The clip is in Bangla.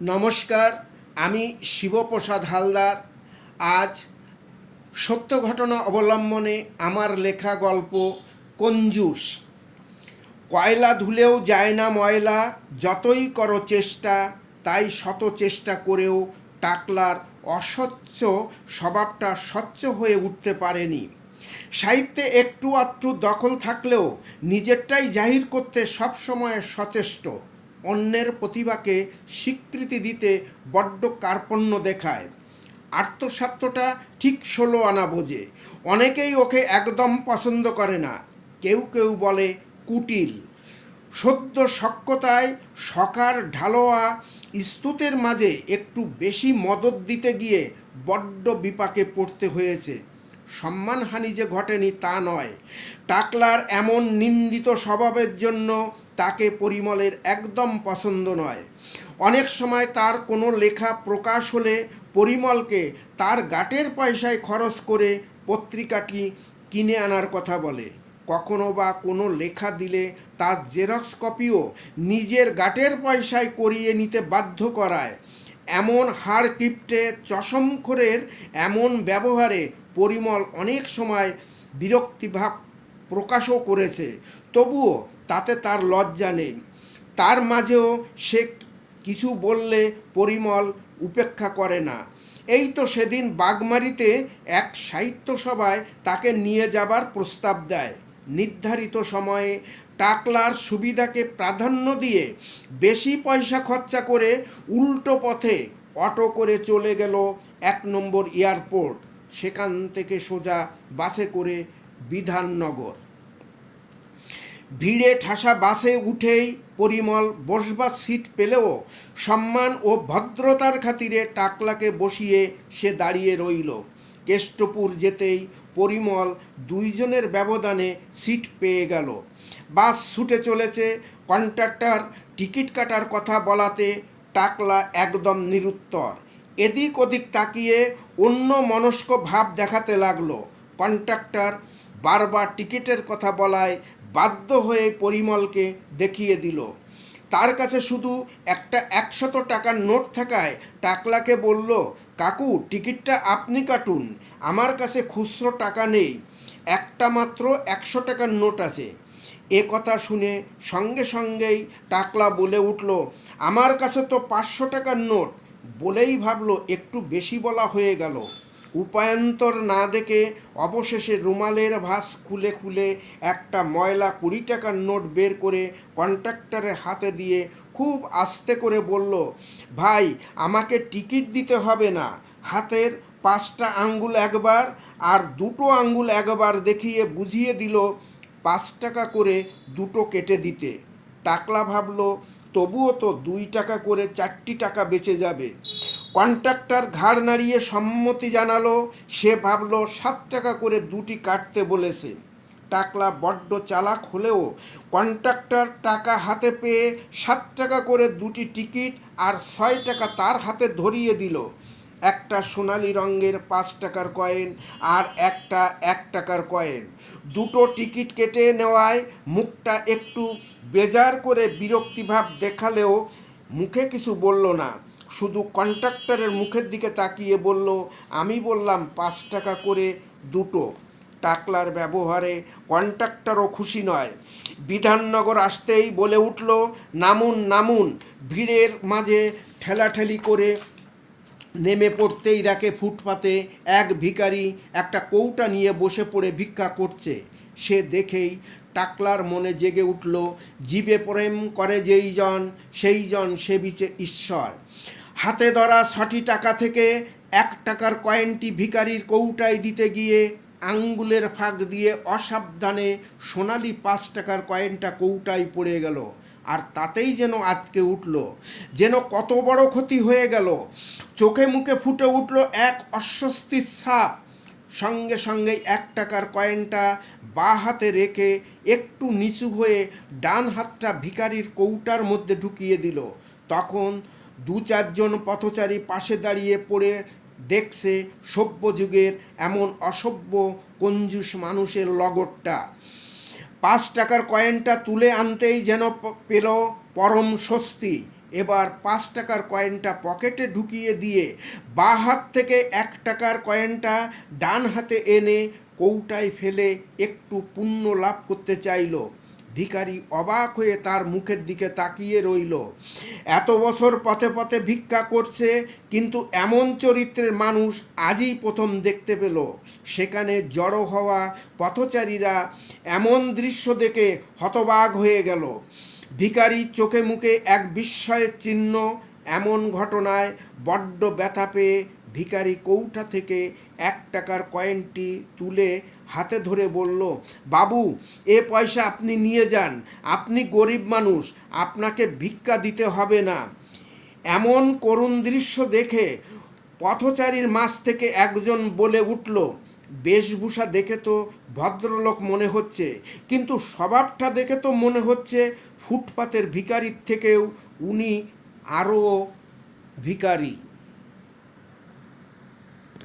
নমস্কার, আমি শিবপ্রসাদ হালদার। আজ সত্য ঘটনা অবলম্বনে আমার লেখা গল্প কঞ্জুস। কয়লা ধুলেও যায় না ময়লা, যতই করো চেষ্টা, তাই শত চেষ্টা করেও টাকলার অস্বচ্ছ স্বভাবটা স্বচ্ছ হয়ে উঠতে পারেনি। সাহিত্যে একটু আধটু দখল থাকলেও নিজেরটাই জাহির করতে সবসময় সচেষ্ট। অন্যের প্রতিভাকে স্বীকৃতি দিতে বড্ড কার্পণ্য দেখায়। আত্মসাত্যটা ঠিক ষোলো আনা বোঝে। অনেকেই ওকে একদম পছন্দ করে না। কেউ কেউ বলে কুটিল। সদ্য সক্ষতায় সকার ঢালোয়া স্তুতের মাঝে একটু বেশি মদত দিতে গিয়ে বড্ড বিপাকে পড়তে হয়েছে। সম্মানহানি যে ঘটেনি তা নয়। টাকলার এমন নিন্দিত স্বভাবের জন্য তাকে পরিমলের একদম পছন্দ নয়। অনেক সময় তার কোনো লেখা প্রকাশ হলে পরিমলকে তার গাটের পয়সায় খরচ করে পত্রিকাটি কিনে আনার কথা বলে। কখনো বা কোনো লেখা দিলে তার জেরক্স কপিও নিজের গাটের পয়সায় করিয়ে নিতে বাধ্য করায়। এমন হাড় কিপটে চশমখোরের এমন ব্যবহারে পরিমল অনেক সময় বিরক্তিভাব প্রকাশও করেছে। তবুও তাতে তার লজ্জা নেই। তার মাঝেও সে কিছু বললে পরিমল উপেক্ষা করে না। এই তো সেদিন বাগমারিতে এক সাহিত্য সভায় তাকে নিয়ে যাবার প্রস্তাব দেয়। নির্ধারিত সময়ে টাকলার সুবিধাকে প্রাধান্য দিয়ে বেশি পয়সা খরচা করে উল্টো পথে অটো করে চলে গেল এক নম্বর এয়ারপোর্ট। সেখান থেকে সোজা বাসে করে বিধাননগর। ভিড়ে ঠাসা বাসে উঠেই পরিমল বসবার সিট পেলেও সম্মান ও ভদ্রতার খাতিরে টাকলাকে বসিয়ে সে দাঁড়িয়ে রইল। কেষ্টপুর যেতেই পরিমল দুইজনের ব্যবধানে সিট পেয়ে গেল। বাস ছুটে চলেছে কন্ট্রাক্টর টিকিট কাটার কথা বলাতে টাকলা একদম নিরুত্তর। এদিক ওদিক তাকিয়ে অন্য মনস্ক ভাব দেখাতে লাগল। কন্ট্রাক্টর বারবার টিকিটের কথা বলায় বাধ্য হয়ে পরিমলকে দেখিয়ে দিল। তার কাছে শুধু একটা একশত টাকার নোট থাকায় টাকলাকে বলল, কাকু, টিকিটটা আপনি কাটুন। আমার কাছে খুচরো টাকা নেই। একটা মাত্র একশো টাকার নোট আছে। এ কথা শুনে সঙ্গে সঙ্গেই টাকলা বলে উঠল, আমার কাছে তো পাঁচশো টাকার নোট। বলেই ভাবলো, একটু বেশি বলা হয়ে গেল। উপায়ন্তর না দেখে অবশেষে রুমালের ভাস খুলে খুলে একটা ময়লা কুড়ি টাকার নোট বের করে কন্ট্রাক্টরের হাতে দিয়ে খুব আস্তে করে বলল, ভাই, আমাকে টিকিট দিতে হবে না। হাতের পাঁচটা আঙ্গুল একবার আর দুটো আঙ্গুল একবার দেখিয়ে বুঝিয়ে দিল, পাঁচ টাকা করে দুটো কেটে দিতে। টাকলা ভাবলো, তবুও তো দুই টাকা করে চারটি টাকা বেঁচে যাবে। কন্ট্রাক্টর ঘাড় নাড়িয়ে সম্মতি জানালো, সে ভাবলো, সাত টাকা করে দুটি কাটতে বলেছে। টাকলা বড্ড চালাক হলেও কন্ট্রাক্টর টাকা হাতে পেয়ে সাত টাকা করে দুটি টিকিট আর ছয় টাকা তার হাতে ধরিয়ে দিল। একটা সোনালি রঙের পাঁচ টাকার কয়েন আর একটা এক টাকার কয়েন। দুটো টিকিট কেটে নেওয়ায় মুখটা একটু বেজার করে বিরক্তিভাব দেখালেও মুখে কিছু বলল না। শুধু কন্ট্রাক্টরের মুখের দিকে তাকিয়ে বলল, আমি বললাম পাঁচ টাকা করে দুটো। টাকলার ব্যবহারে কন্ট্রাক্টরও খুশি নয়। বিধাননগর আসতেই বলে উঠল, নামুন নামুন। ভিড়ের মাঝে ঠেলাঠেলি করে নেমে পড়তেই দেখে ফুটপাতে এক ভিখারি একটা কৌটা নিয়ে বসে পড়ে ভিক্ষা করছে। সে দেখেই টাকলার মনে জেগে উঠল, জীবে প্রেম করে যেই জন, সেই জন সেবিছে ঈশ্বর। হাতে ধরা ছটি টাকা থেকে এক টাকার কয়েনটি ভিখারির কৌটায় দিতে গিয়ে আঙ্গুলের ফাঁক দিয়ে অসাবধানে সোনালি পাঁচ টাকার কয়েনটা কৌটায় পড়ে গেল। আর তাতেই যেন আটকে উঠল, যেন কত বড় ক্ষতি হয়ে গেল। চোখে মুখে ফুটে উঠল এক অস্বস্তির সাপ সঙ্গে সঙ্গে এক টাকার কয়েনটা বা হাতে রেখে একটু নিচু হয়ে ডান হাতটা ভিখারির কৌটার মধ্যে ঢুকিয়ে দিল। তখন দু চারজন পথচারী পাশে দাঁড়িয়ে পড়ে দেখছে সভ্য যুগের এমন অসভ্য, কঞ্জুস মানুষের লগটটা। পাঁচ টাকার কয়েনটা তুলে আনতেই যেন পেল পরম স্বস্তি। এবার পাঁচ টাকার কয়েনটা পকেটে ঢুকিয়ে দিয়ে বা হাত থেকে এক টাকার কয়েনটা ডান হাতে এনে কৌটায় ফেলে একটু পুণ্য লাভ করতে চাইল। ভিখারি অবাক হয়ে তার মুখের দিকে তাকিয়ে রইল। এত বছর পথে পথে ভিক্ষা করছে, কিন্তু এমন চরিত্রের মানুষ আজই প্রথম দেখতে পেল। সেখানে জড়ো হওয়া পথচারীরা এমন দৃশ্য দেখে হতবাক হয়ে গেল। ভিখারি চোখে মুখে এক বিস্ময়ের চিহ্ন, এমন ঘটনায় বড্ড ব্যথা পেয়ে ভিখারি কৌটা থেকে এক টাকার কয়েনটি তুলে হাতে ধরে বলল, বাবু, এ পয়সা আপনি নিয়ে যান। আপনি গরিব মানুষ, আপনাকে ভিক্ষা দিতে হবে না। এমন করুণ দৃশ্য দেখে পথচারীর মাছ থেকে একজন বলে উঠল, বেশভূষা দেখে তো ভদ্রলোক মনে হচ্ছে, কিন্তু স্বভাবটা দেখে তো মনে হচ্ছে ফুটপাতের ভিখারির থেকেও উনি আরও ভিখারি।